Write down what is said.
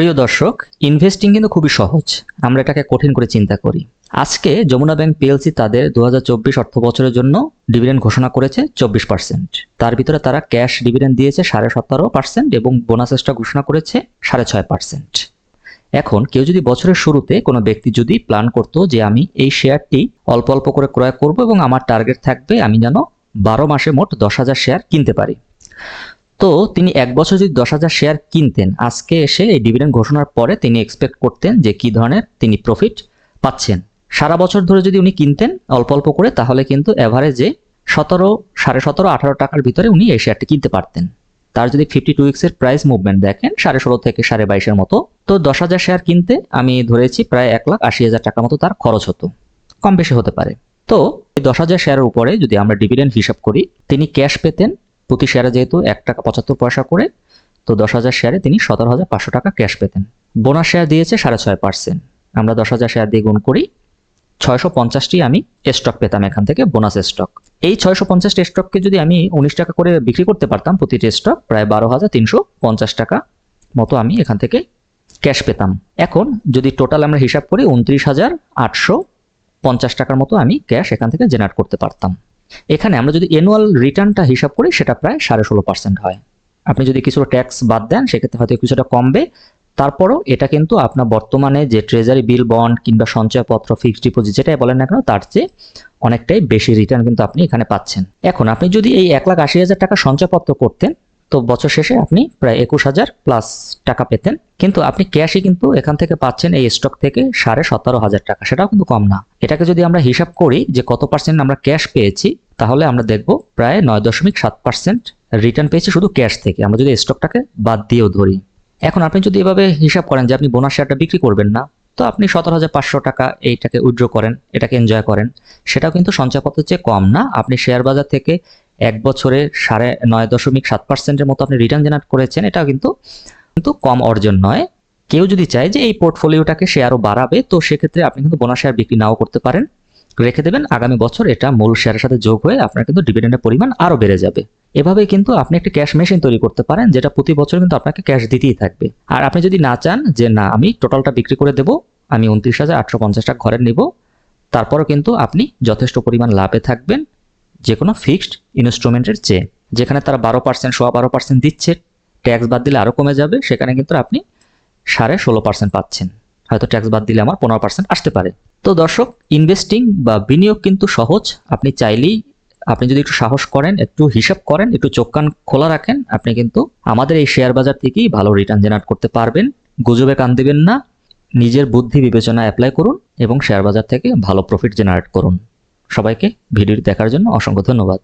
প্রিয় দর্শক ইনভেস্টিং কিন্তু খুবই সহজ। আমরা এটাকে কঠিন করে চিন্তা করি। আজকে যমুনা ব্যাংক পিএলসি তাদের দু হাজার চব্বিশ অর্থ বছরের জন্য ডিভিডেন্ড ঘোষণা করেছে চব্বিশ পার্সেন্ট তার ভিতরে তারা ক্যাশ ডিভিডেন্ড দিয়েছে সাড়ে সতেরো পার্সেন্ট এবং বোনাস ঘোষণা করেছে সাড়ে ছয় পার্সেন্ট এখন কেউ যদি বছরের শুরুতে কোনো ব্যক্তি যদি প্ল্যান করতো যে আমি এই শেয়ারটি অল্প অল্প করে ক্রয় করব এবং আমার টার্গেট থাকবে আমি যেন বারো মাসে মোট দশ হাজার শেয়ার কিনতে পারি। তো তিনি এক বছর যদি দশ হাজার শেয়ার কিনতেন, আজকে এসে এই ডিভিডেন্ড ঘোষণার পরে তিনি এক্সপেক্ট করতেন যে কি ধরনের তিনি প্রফিট পাচ্ছেন। সারা বছর ধরে যদি উনি কিনতেন অল্প অল্প করে, তাহলে কিন্তু অ্যাভারেজে সতেরো, সাড়ে সতেরো, আঠারো টাকার ভিতরে উনি এই শেয়ারটি কিনতে পারতেন। তার যদি ফিফটি টু উইক্সের প্রাইস মুভমেন্ট দেখেন, সাড়ে ষোলো থেকে সাড়ে বাইশের মতো, তো দশ হাজার শেয়ার কিনতে আমি ধরেছি প্রায় এক লাখ আশি হাজার টাকার মতো তার খরচ হতো। কম বেশি হতে পারে। তো দশ হাজার শেয়ারের উপরে যদি আমরা ডিভিডেন্ড হিসাব করি, তিনি ক্যাশ পেতেন প্রতি শেয়ারে যেহেতু এক টাকা পঁচাত্তর পয়সা করে, তো দশ হাজার শেয়ারে তিনি সতেরো হাজার পাঁচশো টাকা ক্যাশ পেতেন। বোনাস শেয়ার দিয়েছে সাড়ে ছয় পার্সেন্ট আমরা দশ হাজার শেয়ার দিয়ে গুণ করি, ছয়শো পঞ্চাশটি আমি স্টক পেতাম এখান থেকে বোনাস স্টক এই ছয়শো পঞ্চাশটি স্টককে যদি আমি উনিশ টাকা করে বিক্রি করতে পারতাম প্রতিটি স্টক প্রায় বারো হাজার তিনশো পঞ্চাশ টাকা মতো আমি এখান থেকে ক্যাশ পেতাম। এখন যদি টোটাল আমরা হিসাব করি, উনত্রিশ হাজার আটশো পঞ্চাশ টাকার মতো আমি ক্যাশ এখান থেকে জেনারেট করতে পারতাম। এখানে আমরা যদি অ্যানুয়াল রিটার্নটা হিসাব করি, সেটা প্রায় সাড়ে ষোলো পার্সেন্ট হয়। আপনি যদি কিছু ট্যাক্স বাদ দেন, সেক্ষেত্রে হয়তো কিছুটা কমবে। তারপরও এটা কিন্তু আপনার বর্তমানে যে ট্রেজারি বিল বন্ড কিংবা সঞ্চয়পত্র ফিক্সড ডিপোজিট যেটাই বলেন না কেন, তার চেয়ে অনেকটাই বেশি রিটার্ন কিন্তু আপনি এখানে পাচ্ছেন। এখন আপনি যদি এই এক লাখ আশি হাজার টাকা সঞ্চয়পত্র করতেন তো বছর শেষে আপনি প্রায় একুশ হাজার প্লাস টাকা পেতেন। কিন্তু আপনি ক্যাশই কিন্তু এখান থেকে পাচ্ছেন এই স্টক থেকে সাড়ে সতেরো হাজার টাকা। সেটাও কিন্তু কম না। এটাকে যদি আমরা হিসাব করি যে কত পার্সেন্ট আমরা ক্যাশ পেয়েছি, তাহলে আমরা দেখব প্রায় নয় দশমিক সাত পার্সেন্ট রিটার্ন পেয়েছি শুধু ক্যাশ থেকে। আমরা যদি স্টকটাকে বাদ দিয়েও ধরি। এখন আপনি যদি এভাবে হিসাব করেন যে আপনি বোনাস শেয়ারটা বিক্রি করবেন না তো আপনি সতেরো হাজার পাঁচশো টাকা এইটাকে উইথড্র করেন, এটাকে এনজয় করেন। সেটাও কিন্তু সঞ্চয়পত্রের চেয়ে কম না। আপনি শেয়ার বাজার থেকে এক বছরে সাড়ে নয় দশমিক সাত পার্সেন্টের মতো আপনি রিটার্ন জেনারেট করেছেন, এটাও কিন্তু কিন্তু কম অর্জন নয়। কেউ যদি চায় যে এই পোর্টফোলিওটাকে সে আরও বাড়াবে, তো সেক্ষেত্রে আপনি কিন্তু বোনাস শেয়ার বিক্রি নাও করতে পারেন। রেখে দেবেন। আগামী বছর এটা মূল শেয়ারের সাথে যোগ হয়ে আপনার কিন্তু ডিভিডেন্ডের পরিমাণ আরও বেড়ে যাবে। এভাবে কিন্তু আপনি একটি ক্যাশ মেশিন তৈরি করতে পারেন, যেটা প্রতি বছর কিন্তু আপনাকে ক্যাশ দিতেই থাকবে। আর আপনি যদি না চান যে না, আমি টোটালটা বিক্রি করে দেবো, আমি উনত্রিশ হাজার আটশো পঞ্চাশ টাকা ঘরে নিব, তারপরও কিন্তু আপনি যথেষ্ট পরিমাণ লাভে থাকবেন যে কোনো ফিক্সড ইনস্ট্রুমেন্টের চেয়ে। যেখানে তারা বারো পার্সেন্ট সোয়া বারো পার্সেন্ট দিচ্ছে ট্যাক্স বাদ দিলে আরও কমে যাবে, সেখানে কিন্তু আপনি সাড়ে ষোলো পার্সেন্ট পাচ্ছেন। হয়তো ট্যাক্স বাদ দিলে আমার পনেরো পার্সেন্ট আসতে পারে। তো দর্শক ইনভেস্টিং বা বিনিয়োগ কিন্তু সহজ। আপনি চাইলেই আপনি যদি একটু সাহস করেন, একটু হিসাব করেন, একটু চোখ কান খোলা রাখেন, আপনি কিন্তু আমাদের এই শেয়ার বাজার থেকেই ভালো রিটার্ন জেনারেট করতে পারবেন। গুজবে কান দেবেন না। নিজের বুদ্ধি বিবেচনা অ্যাপ্লাই করুন এবং শেয়ার বাজার থেকে ভালো প্রফিট জেনারেট করুন। সবাইকে ভিডিওটি দেখার জন্য অসংখ্য ধন্যবাদ।